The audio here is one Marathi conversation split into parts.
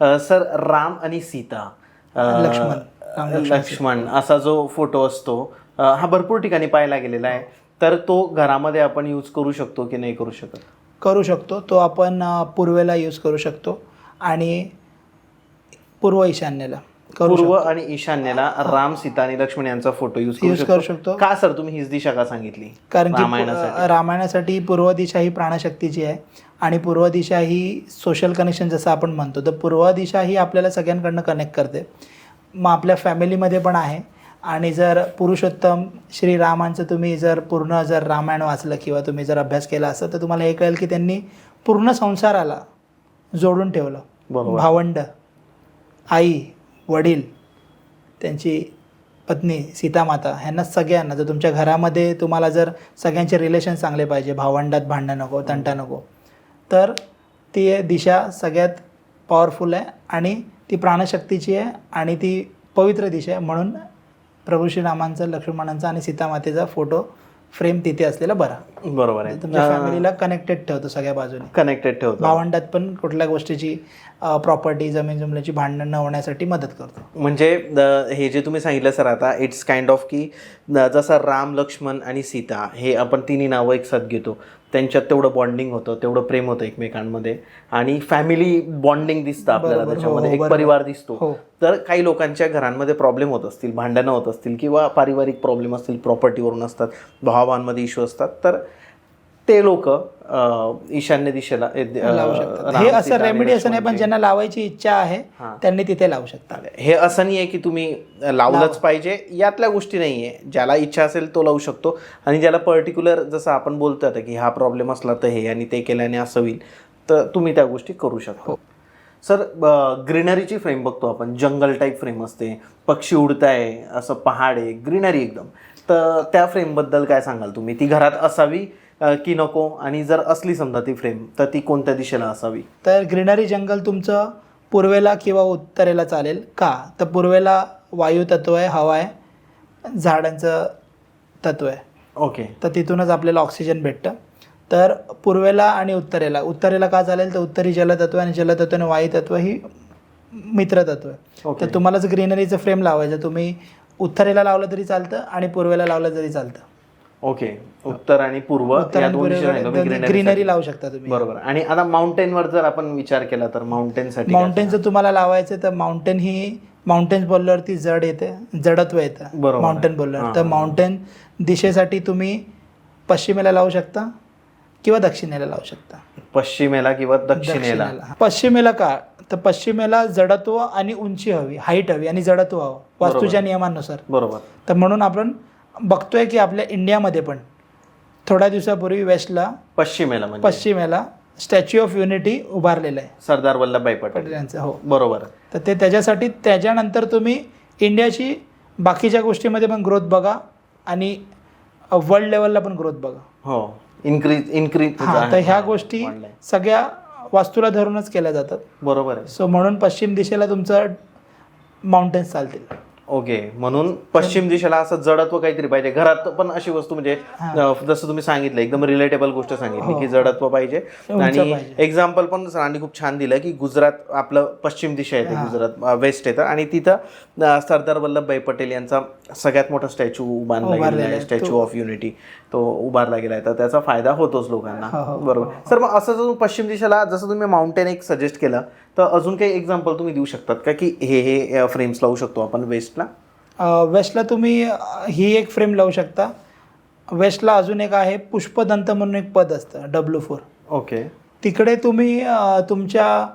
सर राम आणि सीता लक्ष्मण. लक्ष्मण, असा जो फोटो असतो हा भरपूर ठिकाणी पाहायला गेलेला आहे. तर तो घरामध्ये आपण यूज करू शकतो की नाही करू शकत? करू शकतो. तो आपण पूर्वेला यूज करू शकतो. आणि पूर्व ईशान्येला. पूर्व आणि ईशान्येला राम सीता आणि लक्ष्मण यांचा फोटो यूज करू यूज करू शकतो. का सर? तुम्ही हीच दिशा का सांगितली? कारण की रामायणासाठी. पूर्व दिशा ही प्राणशक्तीची आहे आणि पूर्व दिशा ही सोशल कनेक्शन जसं आपण म्हणतो तर पूर्व दिशा ही आपल्याला सगळ्यांकडनं कनेक्ट करते. मग आपल्या फॅमिलीमध्ये पण आहे. आणि जर पुरुषोत्तम श्रीरामांचं तुम्ही जर पूर्ण जर रामायण वाचलं किंवा तुम्ही जर अभ्यास केला असतं तर तुम्हाला हे कळेल की त्यांनी पूर्ण संसाराला जोडून ठेवलं. भावंड आई वडील त्यांची पत्नी सीतामाता ह्यांना सगळ्यांना जर तुमच्या घरामध्ये तुम्हाला जर सगळ्यांचे रिलेशन चांगले पाहिजे भावंडात भांडणं नको तंटा नको तर ती दिशा सगळ्यात पॉवरफुल आहे आणि ती प्राणशक्तीची आहे आणि ती पवित्र दिशा आहे. म्हणून प्रभू श्रीरामांचा लक्ष्मणांचा आणि सीतामातेचा फोटो फ्रेम तिथे असलेला बरा. बरोबर आहे. तुमच्या फॅमिलीला कनेक्टेड ठेवतो सगळ्या बाजूने. कनेक्टेड ठेवतो. भावंडात पण कुठल्या गोष्टीची प्रॉपर्टी जमीन जमल्याची भांडणं न होण्यासाठी मदत करतो. म्हणजे हे जे तुम्ही सांगितलं सर आता इट्स काइंड ऑफ की जसं राम लक्ष्मण आणि सीता हे आपण तिन्ही नावं एक साथ घेतो. त्यांच्यात तेवढं बॉन्डिंग होतं तेवढं प्रेम होतं एकमेकांमध्ये आणि फॅमिली बॉन्डिंग दिसतं आपल्याला हो, त्याच्यामध्ये एक. परिवार दिसतो हो. तर काही लोकांच्या घरांमध्ये प्रॉब्लेम होत असतील भांडणं होत असतील किंवा पारिवारिक प्रॉब्लेम असतील प्रॉपर्टीवरून असतात भावांमध्ये इश्यू असतात तर ते लोक ईशान्य दिशेला हे असं रेमेडी असं नाही पण. ज्यांना लावायची इच्छा आहे हां. त्यांनी तिथे लावू शकतात. हे असं नाही आहे की तुम्ही लावलंच पाहिजे यातल्या गोष्टी नाही आहे ज्याला इच्छा असेल तो लावू शकतो. आणि ज्याला पर्टिक्युलर जसं आपण बोलतो आता की हा प्रॉब्लेम असला तर हे आणि ते केल्याने असं होईल तर तुम्ही त्या गोष्टी करू शकता. सर ग्रीनरीची फ्रेम बघतो आपण. जंगल टाईप फ्रेम असते पक्षी उडताय असं पहाड आहे ग्रीनरी एकदम. तर त्या फ्रेमबद्दल काय सांगाल तुम्ही? ती घरात असावी की नको? आणि जर असली समजा ती फ्रेम तर ती कोणत्या दिशेला असावी? तर ग्रीनरी जंगल तुमचं पूर्वेला किंवा उत्तरेला चालेल का? तर पूर्वेला वायू तत्व आहे हवा आहे झाडांचं तत्व आहे. ओके. तर तिथूनच आपल्याला ऑक्सिजन भेटतं. तर पूर्वेला आणि उत्तरेला. उत्तरेला का चालेल? तर उत्तरी जलतत्व आणि जलतत्व आणि वायुतत्व ही मित्रतत्व आहे. ओके तर तुम्हाला जर ग्रीनरीचं फ्रेम लावायचं. तुम्ही उत्तरेला लावलं तरी चालतं आणि पूर्वेला लावलं तरी चालतं. ओके. उत्तर आणि पूर्व उत्तर या आणि दोन दिशेला तुम्ही पूर्वेला greenery ग्रीनरी लावू शकता तुम्ही. बरोबर. आणि आता माउंटेनवर जर आपण विचार केला तर माउंटेन साठी काय माउंटेनचं तुम्हाला लावायचं तर माउंटेन ही माउंटेन्स बोलल्यावरती जड येते जडत्व येतं. बरोबर. माउंटेन बोलल्यावर. तर हां. माउंटेन दिशेसाठी तुम्ही पश्चिमेला लावू शकता किंवा दक्षिणेला लावू शकता? पश्चिमेला किंवा दक्षिणेला. दक्षिणेला. पश्चिमेला का? तर पश्चिमेला जडत्व आणि उंची हवी हाईट हवी आणि जडत्व हवं वास्तूच्या नियमानुसार. बरोबर. तर म्हणून आपण बघतोय की आपल्या इंडियामध्ये पण. थोड्या दिवसापूर्वी वेस्टला पश्चिमेला म्हणजे. पश्चिमेला स्टॅच्यू ऑफ युनिटी उभारलेलं आहे. सरदार वल्लभभाई पटेल. पटेल यांचं हो. बरोबर. तर ते त्याच्यासाठी त्याच्यानंतर तुम्ही इंडियाची बाकीच्या गोष्टीमध्ये पण ग्रोथ बघा आणि वर्ल्ड लेवलला पण ग्रोथ बघा. हो. इन्क्रीज इन्क्रीज हां तर ह्या गोष्टी सगळ्या वास्तूला धरूनच केल्या जातात. बरोबर आहे. सो म्हणून पश्चिम दिशेला तुमचं माउंटेन्स चालतील. ओके म्हणून पश्चिम दिशेला असं जडत्व काहीतरी पाहिजे. घरात पण अशी वस्तू म्हणजे अं, जसं तुम्ही सांगितलं एकदम रिलेटेबल गोष्ट सांगितली की जडत्व पाहिजे. आणि. एक्झाम्पल पण सरांनी खूप छान दिलं की गुजरात आपलं पश्चिम दिशा येते गुजरात वेस्ट येतं. आणि तिथं अं, सरदार वल्लभभाई पटेल यांचा सगळ्यात मोठा स्टॅच्यू बांधला उभारलेला गेलेला आहे. स्टॅच्यू ऑफ युनिटी तो उभारला गेला आहे तर त्याचा फायदा होतोच लोकांना. हो, हो, बरोबर. सर मग असं जर पश्चिम दिशेला जसं तुम्ही माउंटेन एक सजेस्ट केलं तर अजून काही एक्झाम्पल तुम्ही देऊ शकतात का? की हे हे फ्रेम्स लावू शकतो आपण वेस्टला? वेस्टला तुम्ही ही एक फ्रेम लावू शकता. वेस्टला अजून एक आहे पुष्पदंत म्हणून एक पद असतं डब्ल्यू फोर. ओके. तिकडे तुम्ही तुमच्या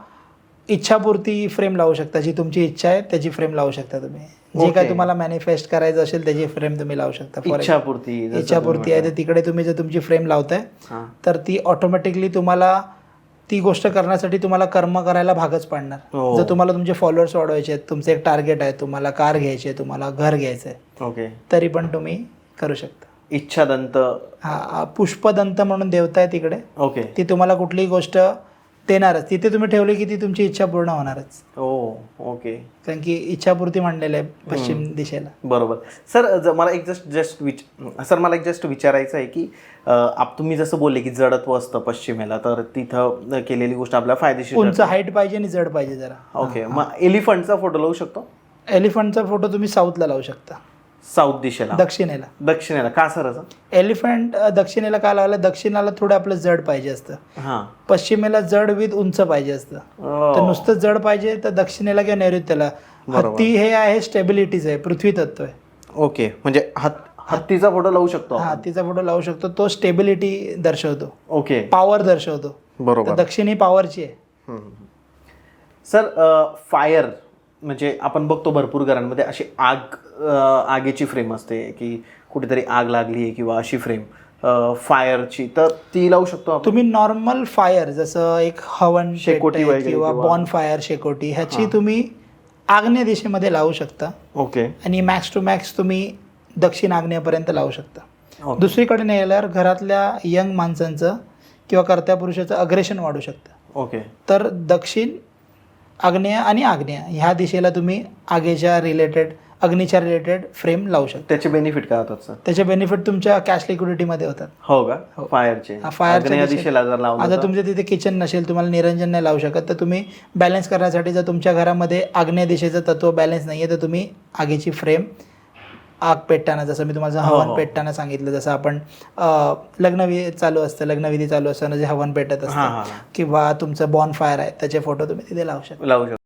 इच्छापूर्ती फ्रेम लावू शकता जी तुमची इच्छा आहे त्याची फ्रेम लावू शकता तुम्ही. जे काय. तुम्हाला मॅनिफेस्ट करायचं असेल त्याची फ्रेम तुम्ही लावू शकता इच्छापूर्ती इच्छापूर्ती आहे तर तिकडे तुम्ही जर तुमची फ्रेम लावताय तर ती ऑटोमॅटिकली तुम्हाला ती गोष्ट करण्यासाठी तुम्हाला कर्म करायला भागच पाडणार. हो. जर तुम्हाला तुमचे फॉलोअर्स वाढवायचे आहेत तुमचं एक टार्गेट आहे तुम्हाला कार घ्यायची आहे तुम्हाला घर घ्यायचं आहे ओके तरी पण तुम्ही करू शकता. इच्छादंत. हा पुष्पदंत म्हणून देवता आहे तिकडे. ओके ती तुम्हाला कुठलीही गोष्ट देणारच. तिथे तुम्ही ठेवले की ती तुमची इच्छा पूर्ण होणारच. ओ ओके. कारण की इच्छापूर्ती मांडलेलं आहे पश्चिम दिशेला. बरोबर. सर ज- मला एक जस्ट जस्ट विच सर मला एक जस्ट विचारायचं आहे की अ, आप तुम्ही जसं बोलले की जडत्व असतं पश्चिमेला तर तिथं केलेली गोष्ट आपल्या फायदेशीर उंच हाईट पाहिजे आणि जड पाहिजे जरा. ओके. मग एलिफंटचा फोटो लावू शकतो? एलिफंटचा फोटो तुम्ही साऊथला लावू शकता. साऊथ दिशेला. दक्षिणेला. दक्षिणेला. का सर असं? एलिफंट दक्षिणेला का लावलं? दक्षिणाला थोडं आपलं जड पाहिजे असतं. हां. पश्चिमेला जड विथ उंच पाहिजे असतं. तर ओ, नुसतं जड पाहिजे तर दक्षिणेला किंवा नैऋत्याला. हत्ती हे आहे स्टेबिलिटीज आहे पृथ्वी तत्व आहे. ओके. म्हणजे हत हत्तीचा फोटो लावू शकतो हा हत्तीचा फोटो लावू शकतो. तो स्टेबिलिटी दर्शवतो. ओके. पॉवर दर्शवतो. बरोबर. दक्षिण ही पॉवरची आहे. सर फायर. म्हणजे आपण बघतो भरपूर घरांमध्ये अशी आग आगीची फ्रेम असते की कुठेतरी आग लागली आहे किंवा अशी फ्रेम फायरची तर ती लावू शकतो तुम्ही नॉर्मल फायर जसं एक हवन शेकोटी किंवा बॉन फायर शेकोटी ह्याची तुम्ही आग्नेय दिशेमध्ये लावू शकता. ओके. आणि मॅक्स टू मॅक्स तुम्ही दक्षिण आग्नेयपर्यंत लावू शकता. दुसरीकडे नाही गेल्यावर घरातल्या यंग माणसांचं किंवा कर्त्या पुरुषाचं अग्रेशन वाढू शकतं. ओके. तर दक्षिण आग्नेय आणि आग्नेय. ह्या दिशेला तुम्ही आगेच्या रिलेटेड अग्नीच्या रिलेटेड फ्रेम लावू शकता. त्याचे बेनिफिट काय होतात सर त्याचे बेनिफिट तुमच्या कॅश लिक्विडिटीमध्ये होतात. हो का? फायरचे हा, दिशेत- दिशेला आता तुमच्या तिथे किचन नसेल तुम्हाला निरंजन नाही लावू शकत तर तुम्ही बॅलन्स करण्यासाठी जर तुमच्या घरामध्ये आग्नेय दिशेचं तत्व बॅलन्स नाही आहे तर तुम्ही आगीची फ्रेम आग पेटताना जसं मी तुम्हाला हो, हवन हो. पेटताना सांगितलं जसं आपण लग्नविधी चालू असतं लग्नविधी चालू असताना जे हवन पेटत असतं. किंवा तुमचं बॉन फायर आहे त्याचे फोटो तुम्ही तिथे लावू शकता लावू शकतो